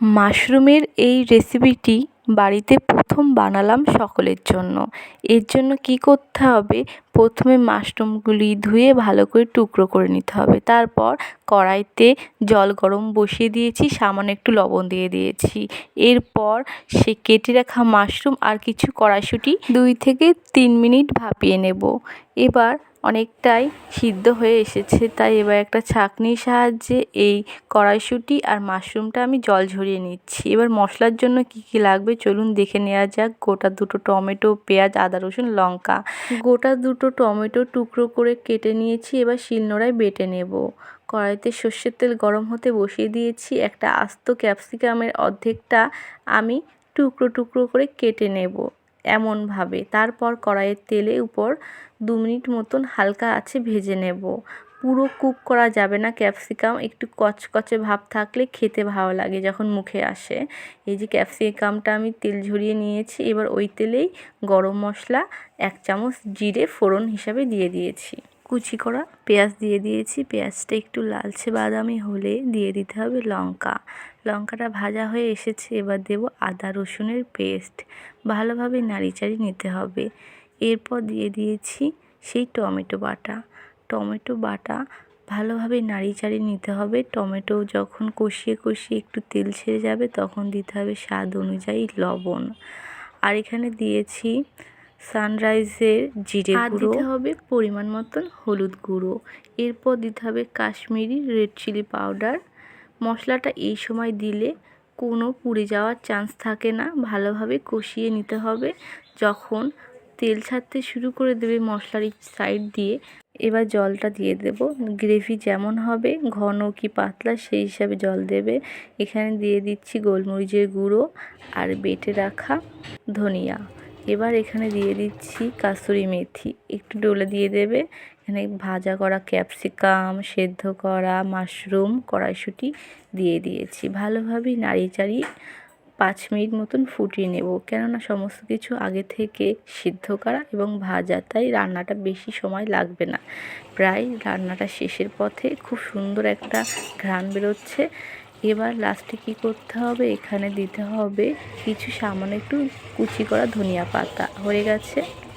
মাশরুমের এই রেসিপিটি বাড়িতে প্রথম বানালাম সকলের জন্য। এর জন্য কী করতে হবে? প্রথমে মাশরুমগুলি ধুয়ে ভালো করে টুকরো করে নিতে হবে। তারপর কড়াইতে জল গরম বসিয়ে দিয়েছি, সামান্য একটু লবণ দিয়ে দিয়েছি। এরপর সে কেটে রাখা মাশরুম আর কিছু কড়াইশুঁটি দুই থেকে তিন মিনিট ভাপিয়ে নেব। এবার অনেকটাই সিদ্ধ হয়ে এসেছে। তাই এবার একটা ছাঁকনির সাহায্যে এই কড়াইশুঁটি আর মাশরুমটা আমি জল ঝরিয়ে নিচ্ছি। এবার মশলার জন্য কি কি লাগবে চলুন দেখে নেওয়া যাক। গোটা দুটো টমেটো, পেঁয়াজ, আদা, রসুন, লঙ্কা। গোটা দুটো টমেটো টুকরো করে কেটে নিয়েছি। এবার শিলনোড়ায় বেটে নেব। কড়াইতে সর্ষের তেল গরম হতে বসিয়ে দিয়েছি। একটা আস্ত ক্যাপসিকামের অর্ধেকটা আমি টুকরো টুকরো করে কেটে নেব। এমনভাবে। তারপর কড়াইয়ের তেলে উপর দু মিনিট মতন হালকা আছে ভেজে নেব। পুরো কুক করা যাবে না ক্যাপসিকাম, একটু কচকচে ভাব থাকলে খেতে ভালো লাগে যখন মুখে আসে। এই যে ক্যাপসিকামটা আমি তেল ঝরিয়ে নিয়েছি, এবার ওই তেলেই গরম মশলা এক চামচ জিরে ফোড়ন হিসাবে দিয়ে দিয়েছি। কুচি করা পেঁয়াজ দিয়ে দিয়েছি। পেঁয়াজটা একটু লালচে বাদামি হলে দিয়ে দিতে হবে লঙ্কা। লঙ্কাটা ভাজা হয়ে এসেছে, এবার দেব আদা রসুনের পেস্ট। ভালোভাবে নাড়িচাড়ি নিতে হবে। এরপর দিয়ে দিয়েছি সেই টমেটো বাটা। টমেটো বাটা ভালোভাবে নাড়িচাড়ি নিতে হবে। টমেটো যখন কষিয়ে কষিয়ে একটু তেল ছেড়ে যাবে, তখন দিতে হবে স্বাদ অনুযায়ী লবণ। আর এখানে দিয়েছি সানরাইজের জিরে গুঁড়ো দিতে হবে পরিমাণ মতন হলুদ গুঁড়ো। এরপর দিতে হবে কাশ্মীরি রেড চিলি পাউডার। মশলাটা এই সময় দিলে কোনো পুড়ে যাওয়ার চান্স থাকে না। ভালোভাবে কষিয়ে নিতে হবে। যখন তেল ছাড়তে শুরু করে দেবে মশলার সাইড দিয়ে এবার জলটা দিয়ে দেব। গ্রেভি যেমন হবে ঘন কি পাতলা সেই হিসাবে জল দেবে। এখানে দিয়ে দিচ্ছি গোলমরিচের গুঁড়ো আর বেটে রাখা ধনিয়া। এবার এখানে দিয়ে দিচ্ছি কাসুরি মেথি। একটু ডলে দিয়ে দেবে। এখানে ভাজা করা ক্যাপসিকাম, সেদ্ধ করা মাশরুম, কড়াইশুঁটি দিয়ে দিয়েছি। ভালোভাবে নাড়িয়ে চাড়িয়ে পাঁচ মিনিট মতন ফুটিয়ে নেব। কেননা সমস্ত কিছু আগে থেকে সিদ্ধ করা এবং ভাজা, তাই রান্নাটা বেশি সময় লাগবে না। প্রায় রান্নাটা শেষের পথে খুব সুন্দর একটা ঘ্রাণ বেরোচ্ছে। এবার লাস্টে কি করতে হবে? এখানে দিতে হবে কিছু সামান্য একটু কুচি করা ধনিয়া পাতা। হয়ে গেছে।